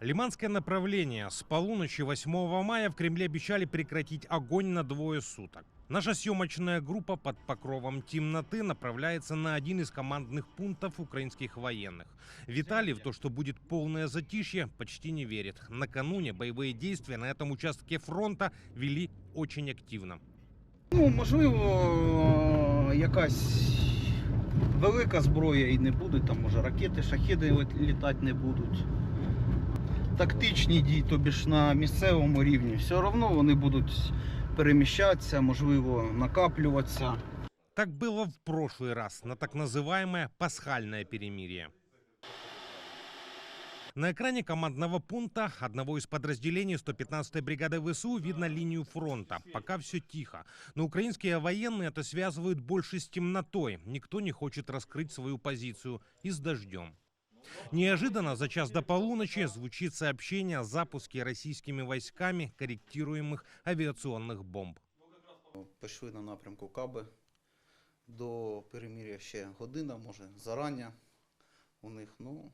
Лиманское направление. С полуночи 8 мая в Кремле обещали прекратить огонь на двое суток. Наша съемочная группа под покровом темноты направляется на один из командных пунктов украинских военных. Виталий в то, что будет полное затишье, почти не верит. Накануне боевые действия на этом участке фронта вели очень активно. Ну, можливо, якась велика зброя і не буде, там може ракети, шахіди лет- літати не будуть. Тактичні дії, тобі ж на місцевому рівні, все одно вони будуть переміщатися, можливо, накаплюватися. Как было в прошлый раз на так называемое пасхальное перемирие. На экране командного пункта одного из подразделений 115-й бригады ВСУ видно линию фронта. Пока все тихо. Но украинские военные это связывают больше с темнотой. Никто не хочет раскрыть свою позицию. И с дождем. Неожиданно за час до полуночи звучит сообщение о запуске российскими войсками корректируемых авиационных бомб. Пішли на напрямку Каби. До переміря ще година, може зарання у них. Ну,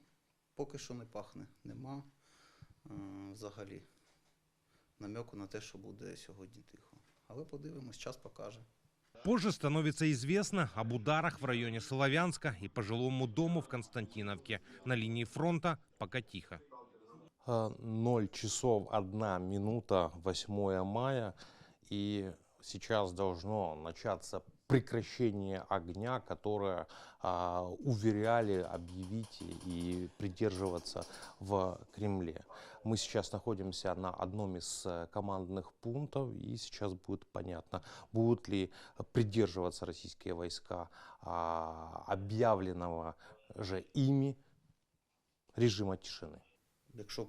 поки що не пахне. Нема е, взагалі намеку на те, що буде сьогодні тихо. Але подивимось, час покаже. Позже становится известно об ударах в районе Славянска и по жилому дому в Константиновке. На линии фронта пока тихо. А, 0 часов 1 минута 8 мая, и сейчас должно начаться прекращение огня, которое а, уверяли объявить и придерживаться в Кремле. Мы сейчас находимся на одном из э, командных пунктов, и сейчас будет понятно, будут ли придерживаться российские войска а, объявленного же ими режима тишины. Якщо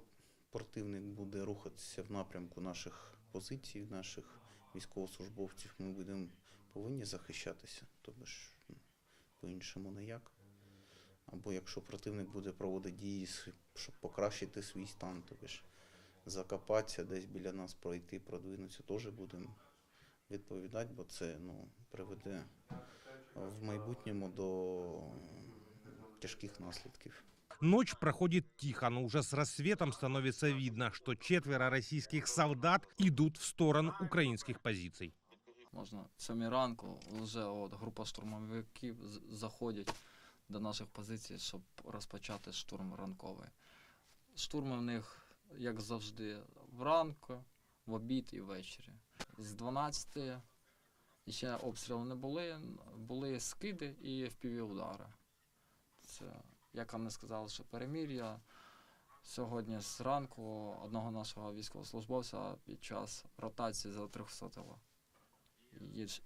противник буде рухатися в напрямку наших позицій, наших військовослужбовців, ми будемо повинні захищатися, тобто ж ну, по-іншому ніяк. Або якщо противник буде проводити дії, щоб покращити свій стан, тобто ж закопатися, десь біля нас пройти, продвинутися, теж будемо відповідати, бо це ну, приведе в майбутньому до тяжких наслідків. Ночь проходит тихо, но уже с рассветом становится видно, что четверо российских солдат идут в сторону украинских позиций. Можна в сьомій ранку вже от група штурмовиків заходять до наших позицій, щоб розпочати штурм ранковий. Штурми в них, як завжди, вранку, в обід і ввечері. З 12 ще обстріли не були, були скиди і впіві удари. Це, як вони сказали, що перемір'я. Сьогодні зранку одного нашого військовослужбовця під час ротації за 300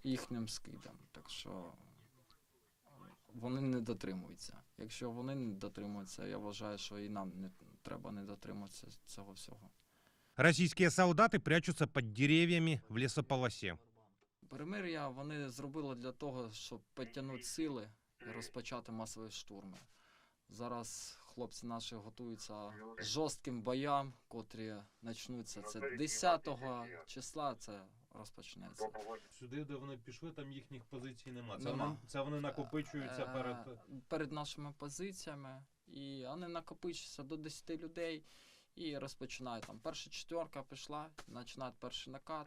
їхнім скидом. Так що вони не дотримуються. Якщо вони не дотримуються, я вважаю, що і нам не треба не дотримуватися цього всього. Российские солдаты прячутся под деревьями в лесополосе. Перемир'я вони зробили для того, щоб підтягнути сили і розпочати масові штурми. Зараз хлопці наші готуються жорстким боям, котрі почнуться. Це 10 числа це розпочнеться. Сюди, де вони пішли, там їхніх позицій нема. Це, Нема. Вони, це вони накопичуються Е, перед. перед нашими позиціями, і вони накопичуються до 10 людей і розпочинають там. Перша четверка пішла, починають перший накат.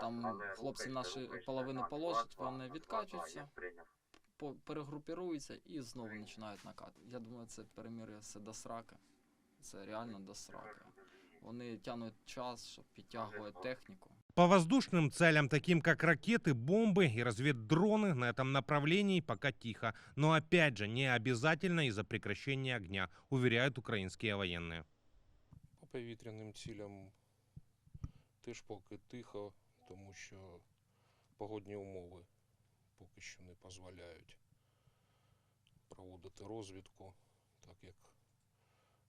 Там хлопці наші половину положать, вони відкачуються, перегрупіруються і знову починають накат. Я думаю, це перемірює все до сраки. Це реально до сраки. Вони тягнуть час, щоб підтягувати техніку. По воздушным целям, таким как ракеты, бомбы и разведдроны, на этом направлении пока тихо. Но опять же, не обязательно из-за прекращения огня, уверяют украинские военные. По повітряним цілям теж поки тихо, тому що погодні умови поки що не дозволяють проводити розвідку, так як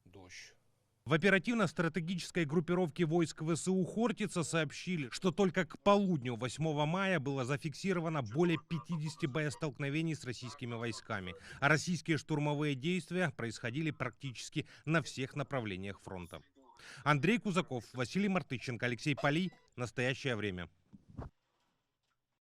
дощ. в оперативно-стратегической группировке войск ВСУ «Хортица» сообщили, что только к полудню 8 мая было зафиксировано более 50 боестолкновений с российскими войсками, а российские штурмовые действия происходили практически на всех направлениях фронта. Андрей Кузаков, Василий Мартыщенко, Алексей Полей. Настоящее время.